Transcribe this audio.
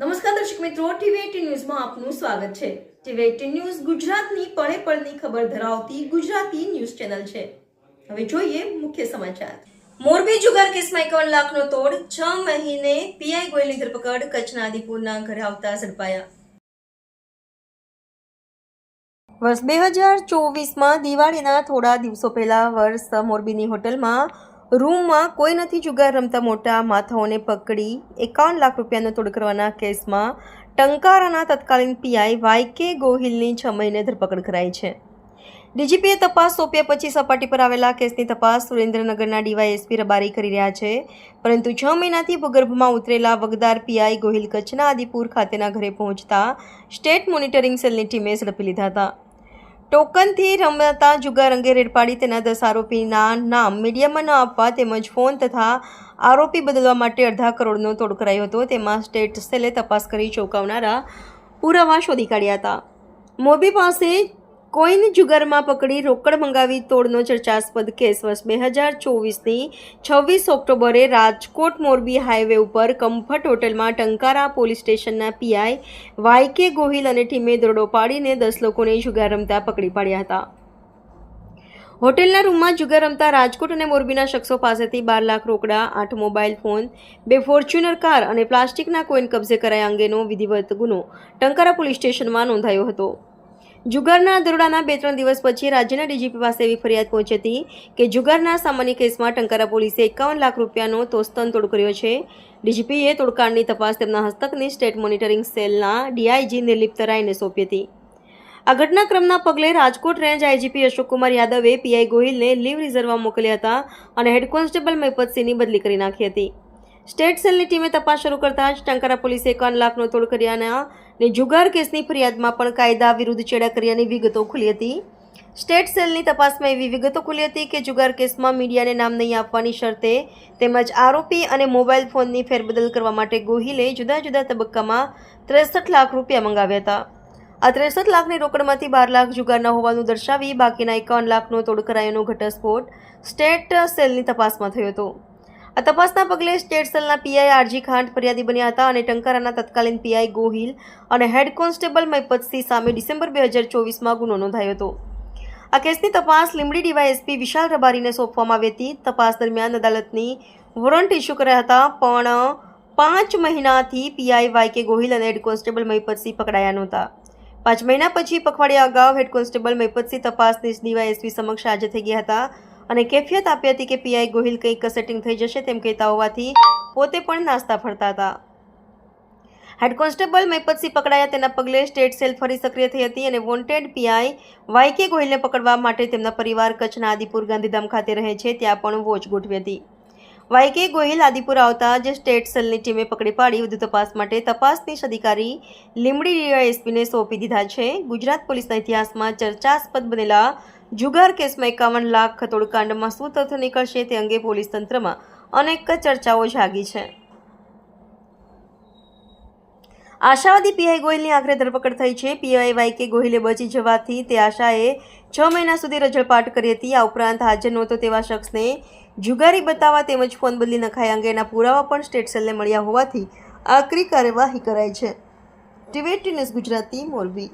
નમસ્કાર દર્શક મિત્રો ટીવી ન્યૂઝમાં આપનું સ્વાગત છે. ટીવી ન્યૂઝ ગુજરાતની પળે પળની ખબર ધરાવતી ગુજરાતી ન્યૂઝ ચેનલ છે. હવે જોઈએ મુખ્ય સમાચાર. મોરબી જુગાર કેસમાં એકાવન લાખનો તોડ છ મહિને પીઆઈ ગોયલની ધરપકડ કચ્છના આદિપુરના ઘરે આવતા ઝડપાયા. વર્ષ બે હજાર ચોવીસમાં દિવાળીના થોડા દિવસો પહેલા વર્ષ મોરબીની હોટલમાં રૂમમાં કોઈ નથી જુગાર રમતા મોટા માથાઓને પકડી એકાવન લાખ રૂપિયાનો તોડ કરવાના કેસમાં ટંકારાના તત્કાલીન પીઆઈ વાય કે ગોહિલની છ મહિને ધરપકડ કરાઈ છે. ડીજીપીએ તપાસ સોંપ્યા પછી સપાટી પર આવેલા કેસની તપાસ સુરેન્દ્રનગરના ડીવાયએસપી રબારી કરી રહ્યા છે. પરંતુ છ મહિનાથી ભૂગર્ભમાં ઉતરેલા વગદાર પીઆઈ ગોહિલ કચ્છના આદિપુર ખાતેના ઘરે પહોંચતા સ્ટેટ મોનિટરિંગ સેલની ટીમે ઝડપી લીધા હતા. ટોકનથી રમતા જુગાર અંગે રેડ પાડી તેના દસ આરોપીના નામ મીડિયામાં ન આપવા તેમજ ફોન તથા આરોપી બદલવા માટે અડધા કરોડનો તોડ કરાયો હતો. તેમાં સ્ટેટ સેલે તપાસ કરી ચોંકાવનારા પુરાવા શોધી કાઢ્યા હતા. મોરબી પાસે કોઈન જુગારમાં પકડી રોકડ મંગાવી તોડનો ચર્ચાસ્પદ કેસ વર્ષ બે હજાર ચોવીસની છવ્વીસ ઓક્ટોબરે રાજકોટ મોરબી હાઈવે ઉપર કમ્ફર્ટ હોટલમાં ટંકારા પોલીસ સ્ટેશનના પીઆઈ વાય કે ગોહિલ અને ટીમે દરોડો પાડીને દસ લોકોને જુગાર રમતા પકડી પાડ્યા હતા. હોટેલના રૂમમાં જુગાર રમતા રાજકોટ અને મોરબીના શખ્સો પાસેથી બાર લાખ રોકડા, આઠ મોબાઈલ ફોન, બે ફોર્ચ્યુનર કાર અને પ્લાસ્ટિકના કોઈન કબજે કરાયા અંગેનો વિધિવત ગુનો ટંકારા પોલીસ સ્ટેશનમાં નોંધાયો હતો. જુગારના દરોડાના બે ત્રણ દિવસ પછી રાજ્યના ડીજીપી પાસે એવી ફરિયાદ પહોંચી હતી કે જુગારના સામાન્ય કેસમાં ટંકારા પોલીસે એકાવન લાખ રૂપિયાનો તોસ્તન તોડ કર્યો છે. ડીજીપીએ તોડકાંડની તપાસ તેમના હસ્તકની સ્ટેટ મોનિટરિંગ સેલના ડીઆઈજી નિર્લિપ્ત રાયને સોંપી હતી. આ ઘટનાક્રમના પગલે રાજકોટ રેન્જ આઈજીપી અશોકકુમાર યાદવે પીઆઈ ગોહિલને લીવ રિઝર્વમાં મોકલ્યા હતા અને હેડ કોન્સ્ટેબલ મહિપતસિંહની બદલી કરી નાખી હતી. સ્ટેટ સેલની ટીમે તપાસ શરૂ કરતા જ ટંકારા પોલીસે એકાવન લાખનો તોડ કર્યાના ને જુગાર કેસની ફરિયાદમાં પણ કાયદા વિરુદ્ધ ચેડા કર્યાની વિગતો ખુલી હતી. સ્ટેટ સેલની તપાસમાં એવી વિગતો ખુલી હતી કે જુગાર કેસમાં મીડિયાને નામ નહીં આપવાની શરતે તેમજ આરોપી અને મોબાઈલ ફોનની ફેરબદલ કરવા માટે ગોહિલે જુદા જુદા તબક્કામાં ત્રેસઠ લાખ રૂપિયા મંગાવ્યા હતા. આ ત્રેસઠ લાખની રોકડમાંથી બાર લાખ જુગારના હોવાનું દર્શાવી બાકીના એકાવન લાખનો તોડ કરાયોનો ઘટસ્ફોટ સ્ટેટ સેલની તપાસમાં થયો હતો. આ તપાસના પગલે સ્ટેટ પીઆઈ આરજી ખાંડ ફરિયાદી બન્યા હતા અને ટંકારાના તત્કાલીન પીઆઈ ગોહિલ અને હેડ કોન્સ્ટેબલ મૈપતસિંહ સામે ડિસેમ્બર બે હજાર ચોવીસમાં ગુનો નોંધાયો હતો. આ કેસની તપાસ લીમડી ડીવાયએસપી વિશાલ રબારીને સોંપવામાં આવી હતી. તપાસ દરમિયાન અદાલતની વોરંટ ઇસ્યુ કર્યા હતા, પણ પાંચ મહિનાથી પીઆઈ વાય કે ગોહિલ અને હેડ કોન્સ્ટેબલ મહિપતસિંહ પકડાયા નહોતા. પાંચ મહિના પછી પખવાડિયા અગાઉ હેડ કોન્સ્ટેબલ મહિપતસિંહ તપાસની ડીવાયએસપી સમક્ષ હાજર થઈ ગયા હતા. અને કેફિયત આપી હતી કે પીઆઈ ગોહિલ કંઈક સેટિંગ થઈ જશે તેમ કહેતા હોવાથી પોતે પણ નાસ્તા ફરતા હતા. હેડ કોન્સ્ટેબલ મૈપતસિંહ પકડાયા તેના પગલે સ્ટેટ સેલ ફરી સક્રિય થઈ હતી અને વોન્ટેડ પીઆઈ વાય કે ગોહિલને પકડવા માટે તેમના પરિવાર કચ્છના આદિપુર ગાંધીધામ ખાતે રહે છે, ત્યાં પણ વોચ ગોઠવી હતી. વાય કે ગોહિલ આદિપુર આવતા જ સ્ટેટ સેલની ટીમે પકડી પાડી વધુ તપાસ માટે તપાસનીશ અધિકારી લીંબડી ડીવાયએસપીને સોંપી દીધા છે. ગુજરાત પોલીસના ઇતિહાસમાં ચર્ચાસ્પદ બનેલા જુગાર કેસમાં એકાવન લાખ ખતોડકાંડમાં શું તથ્ય નીકળશે તે અંગે પોલીસ તંત્રમાં અનેક ચર્ચાઓ જાગી છે. આશાવાદી પીઆઈ ગોહિલની આખરે ધરપકડ થઈ છે. પીઆઈ વાય કે ગોહિલે બચી જવાથી તે આશાએ છ મહિના સુધી રજળપાટ કરી હતી. આ ઉપરાંત હાજર નહોતો તેવા શખ્સને જુગારી બતાવવા તેમજ ફોન બદલી નખાય અંગેના પુરાવા પણ સ્ટેટ સેલને મળ્યા હોવાથી આકરી કાર્યવાહી કરાઈ છે. TV news Gujarati Morbi.